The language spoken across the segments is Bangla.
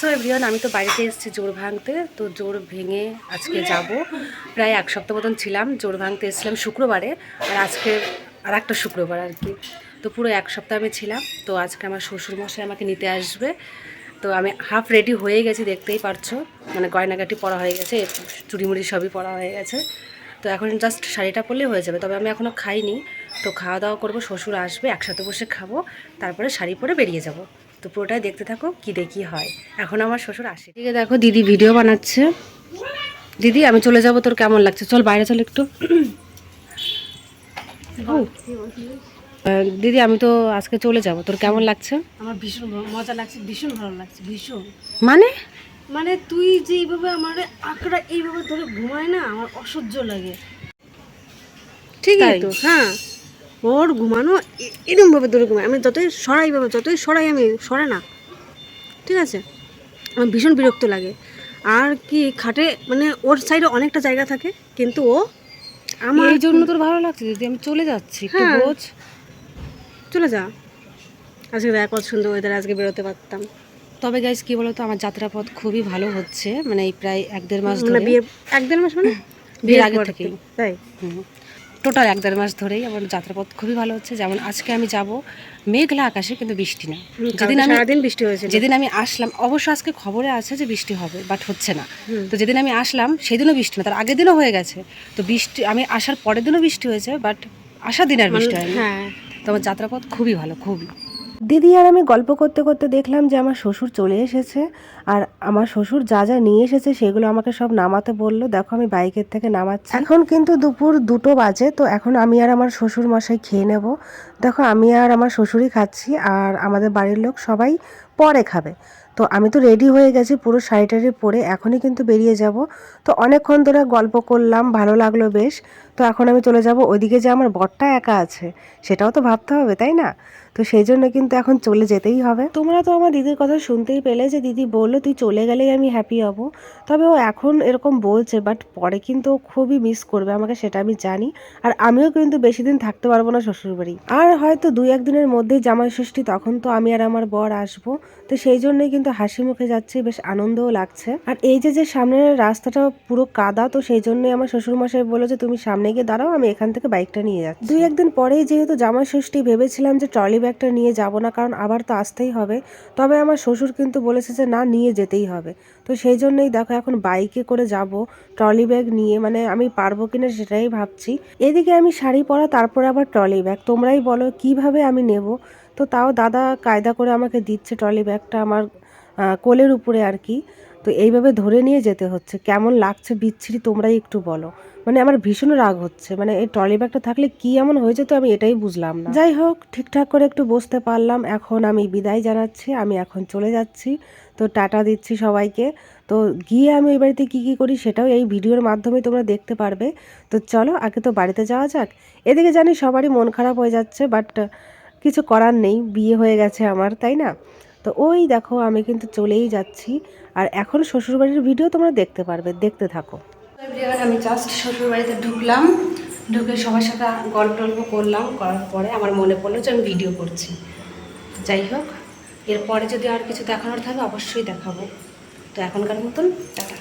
সো এভরিওয়ান, আমি তো বাড়িতে এসেছি জোর ভাঙতে, তো জোর ভেঙে আজকে যাব। প্রায় এক সপ্তাহ মতন ছিলাম, জোর ভাঙতে এসেছিলাম শুক্রবারে, আর আজকে আর একটা শুক্রবার আর কি। তো পুরো এক সপ্তাহ আমি ছিলাম, তো আজকে আমার শ্বশুরমশাই আমাকে নিতে আসবে। তো আমি হাফ রেডি হয়ে গেছি, দেখতেই পারছ। মানে গয়নাগাটি পরা হয়ে গেছে, চুড়িমুড়ি সবই পরা হয়ে গেছে। তো এখন জাস্ট শাড়িটা পরলেই হয়ে যাবে, তবে আমি এখনও খাইনি। তো খাওয়া দাওয়া করব, শ্বশুর আসবে, একসাথে বসে খাব, তারপরে শাড়ি পরে বেরিয়ে যাব। তো পুরোটাই দেখতে থাকো কি দেখি হয়। এখন আমার শ্বশুর আসে। ঠিক দেখো দিদি ভিডিও বানাচ্ছে। দিদি আমি চলে যাব তোর কেমন লাগছে? চল বাইরে চল একটু। দিদি আমি তো আজকে চলে যাব। তোর কেমন লাগছে? আমার ভীষণ মজা লাগছে ভীষণ ভালো লাগছে ভীষণ। মানে? মানে তুই যে এইভাবে আমার আঁকড়া এইভাবে ধরে ঘুমায় না আমার অসহ্য লাগে। ঠিক আছে তো হ্যাঁ। ওর ঘুমানো এ- দূরে ঘুমায়। আমি যতই সরাই ভাবে যতই সরাই আমি সরে না। ঠিক আছে? আমার ভীষণ বিরক্ত লাগে। আর কি খাটে মানে ওর সাইডে অনেকটা জায়গা থাকে কিন্তু ও আমার এই জন্য তোর ভালো লাগছে দিদি আমি চলে যাচ্ছি একটু হ্যাঁ। বোঝ। চলে যা। আজকে দেখ কত সুন্দর ওয়েদার আজকে বেরোতে পারতাম। তবে গাইজ কি বলতো আমার যাত্রাপথ খুবই ভালো হচ্ছে। মানে এই প্রায় এক দেড় মাস মানে ধরে। বিয়ে এক দেড় মাস মানে? বিয়ের আগে থেকেই। তাই? টোটাল এক দেড় মাস ধরেই আমার যাত্রাপথ খুবই ভালো হচ্ছে। যেমন আজকে আমি যাব মেঘলা আকাশে কিন্তু বৃষ্টি না। যেদিন আমি সারাদিন বৃষ্টি হয়েছে যেদিন আমি আসলাম অবশ্য আজকে খবরে আছে যে বৃষ্টি হবে বাট হচ্ছে না। তো যেদিন আমি আসলাম সেদিনও বৃষ্টি না তার আগের দিনও হয়ে গেছে। তো বৃষ্টি আমি আসার পরের দিনও বৃষ্টি হয়েছে বাট আসার দিন আর বৃষ্টি হয়নি। হ্যাঁ। তো আমার যাত্রাপথ খুবই ভালো খুবই। দিদি আর আমি গল্প করতে করতে দেখলাম যে আমার শ্বশুর চলে এসেছে আর আমার শ্বশুর যা যা নিয়ে এসেছে সেগুলো আমাকে সব নামাতে বলল। দেখো আমি বাইকের থেকে নামাচ্ছি। এখন কিন্তু দুপুর দুটো বাজে, তো এখন আমি আর আমার শ্বশুর মশাই খেয়ে নেব। দেখো আমি আর আমার শ্বশুরই খাচ্ছি আর আমাদের বাড়ির লোক সবাই পরে খাবে। তো আমি তো রেডি হয়ে গেছি পুরো শাড়ি টাড়ি পরে এখনই কিন্তু বেরিয়ে যাব। তো অনেকক্ষণ ধরে গল্প করলাম, ভালো লাগল বেশ। তো এখন আমি চলে যাব ওইদিকে যে আমার বরটা একা আছে, সেটাও তো ভাবতে হবে, তাই না? তো সেই জন্য কিন্তু এখন চলে যেতেই হবে। তোমরা তো আমার দিদির কথা শুনতেই পেলে যে দিদি বলল, তুই চলে গেলেই আমি হ্যাপি হব। তবে ও এখন এরকম বলছে বাট পরে কিন্তু ও খুবই মিস করবে, আমাকে সেটা আমি জানি। আর আমিও কিন্তু বেশি দিন থাকতে পারব না শ্বশুরবাড়ি। আর হয়তো দুই একদিনের মধ্যেই জামাই ষষ্ঠী তখন তো আমি আর আমার বর আসব। তো সেই জন্যই কিন্তু হাসি মুখে যাচ্ছে, বেশ আনন্দও লাগছে। আর এই যে যে সামনের রাস্তাটা পুরো কাদা, তো সেই জন্যই আমার শ্বশুরমশাই বলল যে, তুমি সামনে গিয়ে দাঁড়াও, আমি এখান থেকে বাইকটা নিয়ে যাচ্ছি। দুই একদিন পরেই যেহেতু জামাই ষষ্ঠী, ভেবেছিলাম যে ট্রলি ব্যাগটা নিয়ে যাব না, কারণ আবার তো আসতেই হবে। তবে আমার শ্বশুর কিন্তু বলেছে যে, না, নিয়ে যেতেই হবে। তো সেই জন্যই দেখো, এখন বাইকে করে যাব ট্রলি ব্যাগ নিয়ে মানে আমি পারব কিনা সেটাই ভাবছি। এদিকে আমি শাড়ি পরা, তারপরে আবার ট্রলি ব্যাগ তোমরাই বলো, কীভাবে আমি নেব? তো তাও দাদা কায়দা করে আমাকে দিচ্ছে ট্রলি ব্যাগটা আমার কোলের উপরে আর কি। তো এইভাবে ধরে নিয়ে যেতে হচ্ছে। কেমন লাগছে বিচ্ছিরি তোমরাই একটু বলো। মানে আমার ভীষণ রাগ হচ্ছে। মানে এই ট্রলি ব্যাগটা থাকলে কি এমন হয়েছে তো আমি এটাই বুঝলাম না। যাই হোক, ঠিকঠাক করে একটু বসতে পারলাম। এখন আমি বিদায় জানাচ্ছি। আমি এখন চলে যাচ্ছি। তো টাটা দিচ্ছি সবাইকে। তো গিয়ে আমি ওই বাড়িতে কী কী করি সেটাও এই ভিডিওর মাধ্যমে তোমরা দেখতে পারবে। তো চলো, আগে তো বাড়িতে যাওয়া যাক। এদিকে জানি সবারই মন খারাপ হয়ে যাচ্ছে বাট কিছু করার নেই। বিয়ে হয়ে গেছে আমার, তাই না? তো ওই দেখো আমি কিন্তু চলেই যাচ্ছি। আর এখন শ্বশুরবাড়ির ভিডিও তোমরা দেখতে পারবে দেখতে থাকো। আমি জাস্ট শ্বশুরবাড়িতে ঢুকলাম। ঢুকে সবার সাথে গল্প টল্প করলাম করার পরে আমার মনে পড়ল যে আমি ভিডিও করছি। যাই হোক এরপরে যদি আর কিছু দেখানোর থাকে অবশ্যই দেখাবো। তো এখনকার মতন টাটা।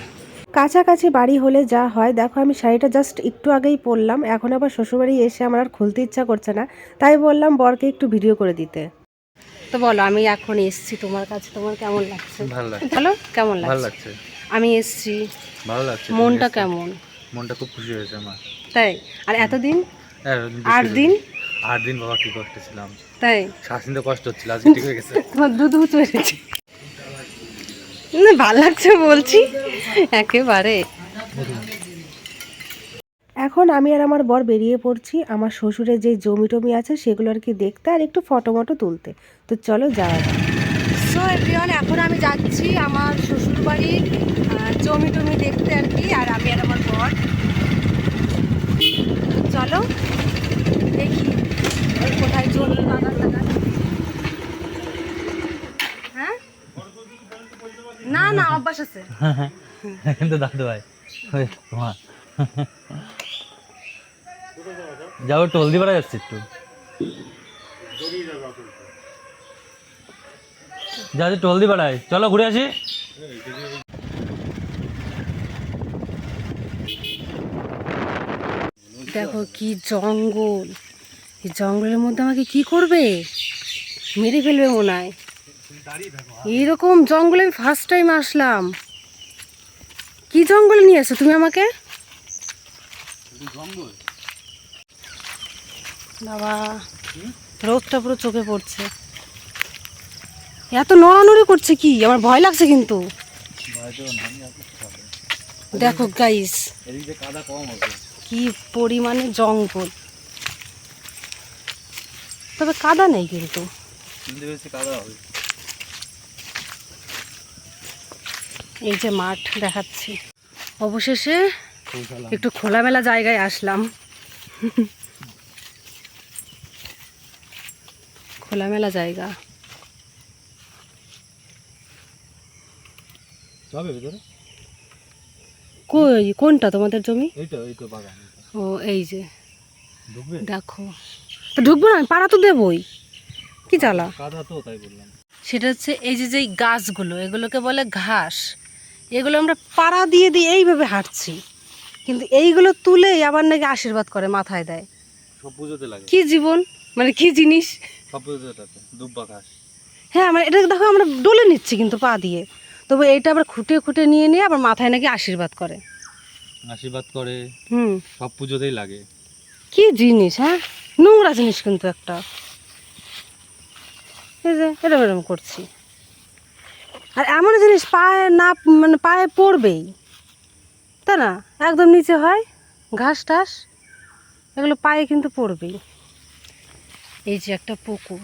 কাছাকাছি বাড়ি হলে যা হয় দেখো আমি শাড়িটা জাস্ট একটু আগেই পরলাম। এখন আবার শ্বশুরবাড়ি এসে আমার আর খুলতে ইচ্ছা করছে না। তাই বললাম বরকে একটু ভিডিও করে দিতে। তো বলো আমি এখন এসছি তোমার কাছে। তোমার কেমন লাগছে? ভালো কেমন ভালো লাগছে? আমি এসছি। ভালো লাগছে মনটা কেমন? মনটা খুব খুশি হয়েছে আমার। তাই? আর এতদিন? আর আট দিন? আট দিন বাবা কি কষ্ট ছিলাম। তাই? শ্বাস নিতে কষ্ট হচ্ছিল আজকে ঠিক হয়ে গেছে। তোমার দুধ উঁচু হয়েছে না ভালো লাগছে বলছি। একেবারে। এখন আমি আর আমার বর বেরিয়ে পড়ছি আমার শ্বশুরের যে জমি টমি আছে সেগুলো আর কি দেখতে আর একটু ফটো মটো তুলতে। তো চলো যাওয়া যাক। সো এভরিওয়ান এখন আমি যাচ্ছি আমার শ্বশুর বাড়ির জমি টমি দেখতে আর কি আর আমি আর আমার বর। চলো দেখি কোথায় জমি বাগান টাগান হ্যাঁ? না না অভ্যাস আছে। কিন্তু দাদু ভাই ওই তোমার। যাও টোল দিয়ে বেড়া যাচ্ছে একটু। যা যে টোল দিয়ে বেড়াই। চলো ঘুরে আসি। দেখো কি জঙ্গল। এই জঙ্গলের মধ্যে আমাকে কি করবে? মেরে ফেলবে মনে হয়। এইরকম জঙ্গলে আমি ফার্স্ট টাইম আসলাম। কি জঙ্গলে নিয়ে এসো তুমি আমাকে? বাবা। রোদটা পুরো চোখে পড়ছে। এত নড়ানড়ি করছে কি? আমার ভয় লাগছে কিন্তু। দেখো গাইস কি পরিমাণে জঙ্গল। তবে কাদা নেই কিন্তু। এই যে মাঠ দেখাচ্ছি। অবশেষে একটু খোলামেলা জায়গায় আসলাম। খোলামেলা জায়গা। কই কোনটা তোমাদের জমি? ও এই যে। দেখো। ঢুকবো না? পাড়া তো দেবই। কি জ্বালা? সেটা হচ্ছে এই যে যেই গাছগুলো এগুলোকে বলে ঘাস। এগুলো আমরা পাড়া দিয়ে দিয়ে এইভাবে হাঁটছি। কিন্তু এইগুলো তুলেই আবার নাকি আশীর্বাদ করে মাথায় দেয়। কি জীবন? মানে কি জিনিস? সব দুব্বা ঘাস। হ্যাঁ মানে এটা দেখো আমরা ডলে নিচ্ছি কিন্তু পা দিয়ে। তবে এইটা আবার খুঁটে খুঁটে নিয়ে নিয়ে আবার মাথায় নাকি আশীর্বাদ করে। আশীর্বাদ করে হুম। সব পুজোতেই লাগে। কি জিনিস হ্যাঁ? নোংরা জিনিস কিন্তু একটা। এই যে এরম এরম করছি। আর এমন জিনিস পায়ে না মানে পায়ে পড়বেই। তাই না? একদম নিচে হয় ঘাস টাস এগুলো পায়ে কিন্তু পড়বেই। এই যে একটা পুকুর।